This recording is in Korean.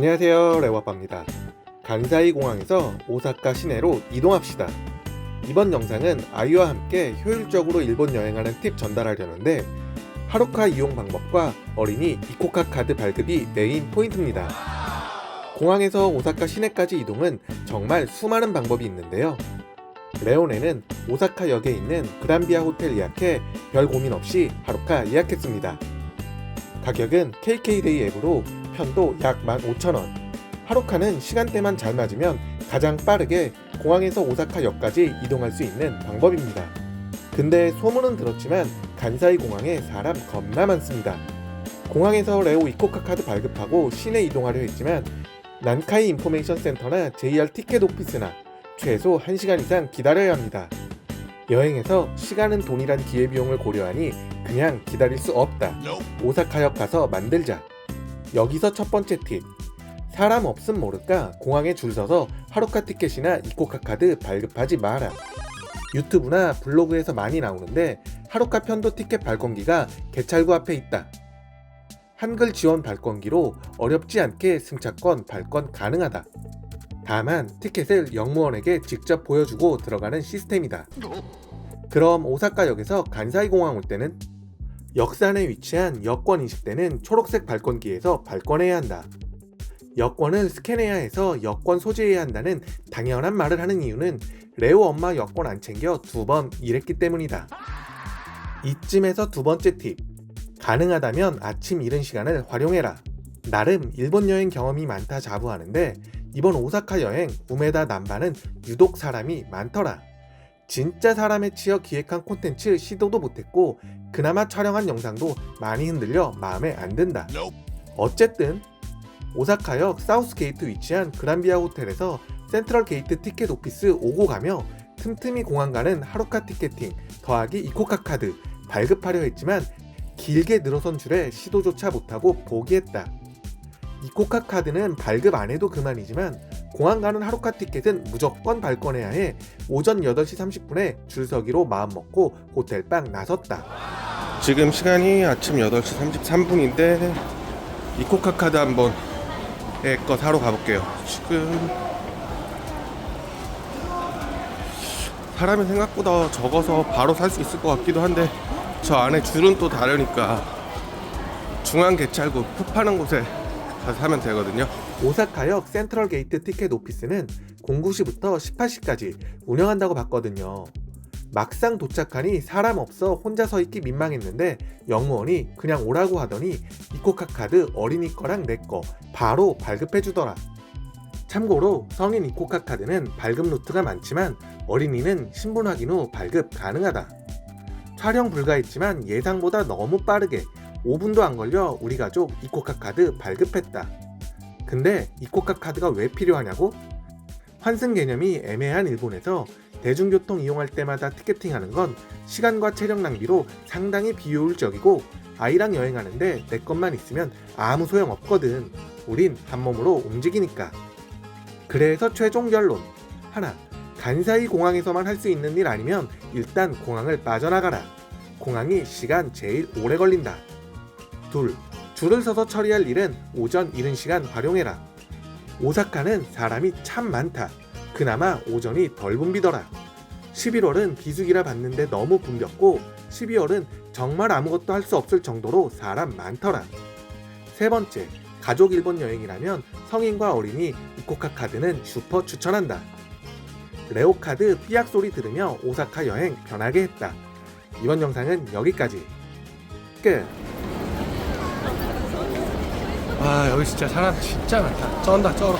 안녕하세요 레오아빠입니다. 간사이 공항에서 오사카 시내로 이동합시다. 이번 영상은 아이와 함께 효율적으로 일본 여행하는 팁 전달하려는데 하루카 이용 방법과 어린이 이코카 카드 발급이 메인 포인트입니다. 공항에서 오사카 시내까지 이동은 정말 수많은 방법이 있는데요. 레온에는 오사카 역에 있는 그란비아 호텔 예약해 별 고민 없이 하루카 예약했습니다. 가격은 KK데이 앱으로 편도 약 15,000원. 하루카는 시간대만 잘 맞으면 가장 빠르게 공항에서 오사카역까지 이동할 수 있는 방법입니다. 근데 소문은 들었지만 간사이 공항에 사람 겁나 많습니다. 공항에서 레오 이코카 카드 발급하고 시내 이동하려 했지만 난카이 인포메이션 센터나 JR 티켓 오피스나 최소 1시간 이상 기다려야 합니다. 여행에서 시간은 돈이란 기회비용을 고려하니 그냥 기다릴 수 없다. 오사카역 가서 만들자. 여기서 첫 번째 팁. 사람 없음 모를까 공항에 줄 서서 하루카 티켓이나 이코카 카드 발급하지 마라. 유튜브나 블로그에서 많이 나오는데 하루카 편도 티켓 발권기가 개찰구 앞에 있다. 한글 지원 발권기로 어렵지 않게 승차권 발권 가능하다. 다만 티켓을 영무원에게 직접 보여주고 들어가는 시스템이다. 그럼 오사카역에서 간사이 공항 올 때는 역산에 위치한 여권 인식대는 초록색 발권기에서 발권해야 한다. 여권을 스캔해야 해서 여권 소지해야 한다는 당연한 말을 하는 이유는 레오 엄마 여권 안 챙겨 두 번 일했기 때문이다. 이쯤에서 두 번째 팁. 가능하다면 아침 이른 시간을 활용해라. 나름 일본 여행 경험이 많다 자부하는데 이번 오사카 여행 우메다 남바는 유독 사람이 많더라. 진짜 사람에 치여 기획한 콘텐츠 시도도 못했고 그나마 촬영한 영상도 많이 흔들려 마음에 안 든다. 어쨌든 오사카역 사우스 게이트 위치한 그란비아 호텔에서 센트럴 게이트 티켓 오피스 오고 가며 틈틈이 공항 가는 하루카 티켓팅 더하기 이코카 카드 발급하려 했지만 길게 늘어선 줄에 시도조차 못하고 포기했다. 이코카 카드는 발급 안 해도 그만이지만 공항 가는 하루카 티켓은 무조건 발권해야 해 오전 8시 30분에 줄 서기로 마음먹고 호텔방 나섰다. 지금 시간이 아침 8시 33분인데 이코카 카드 한번 거 사러 가볼게요. 지금 사람이 생각보다 적어서 바로 살 수 있을 것 같기도 한데 저 안에 줄은 또 다르니까 중앙 개찰구 푸 파는 곳에 가서 사면 되거든요. 오사카역 센트럴 게이트 티켓 오피스는 09시부터 18시까지 운영한다고 봤거든요. 막상 도착하니 사람 없어 혼자 서 있기 민망했는데 영무원이 그냥 오라고 하더니 이코카 카드 어린이 거랑 내 거 바로 발급해 주더라. 참고로 성인 이코카 카드는 발급 루트가 많지만 어린이는 신분 확인 후 발급 가능하다. 촬영 불가했지만 예상보다 너무 빠르게 5분도 안 걸려 우리 가족 이코카 카드 발급했다. 근데 이코카 카드가 왜 필요하냐고? 환승 개념이 애매한 일본에서 대중교통 이용할 때마다 티켓팅하는 건 시간과 체력 낭비로 상당히 비효율적이고 아이랑 여행하는데 내 것만 있으면 아무 소용 없거든. 우린 한 몸으로 움직이니까. 그래서 최종 결론. 하나. 간사이 공항에서만 할 수 있는 일 아니면 일단 공항을 빠져나가라. 공항이 시간 제일 오래 걸린다. 둘. 줄을 서서 처리할 일은 오전 이른 시간 활용해라. 오사카는 사람이 참 많다. 그나마 오전이 덜 붐비더라. 11월은 비수기라 봤는데 너무 붐볐고 12월은 정말 아무것도 할 수 없을 정도로 사람 많더라. 세 번째, 가족 일본 여행이라면 성인과 어린이 이코카 카드는 슈퍼 추천한다. 레오 카드 삐약 소리 들으며 오사카 여행 편하게 했다. 이번 영상은 여기까지. 끝. 아 여기 진짜 사람 진짜 많다. 쩐다 쩔어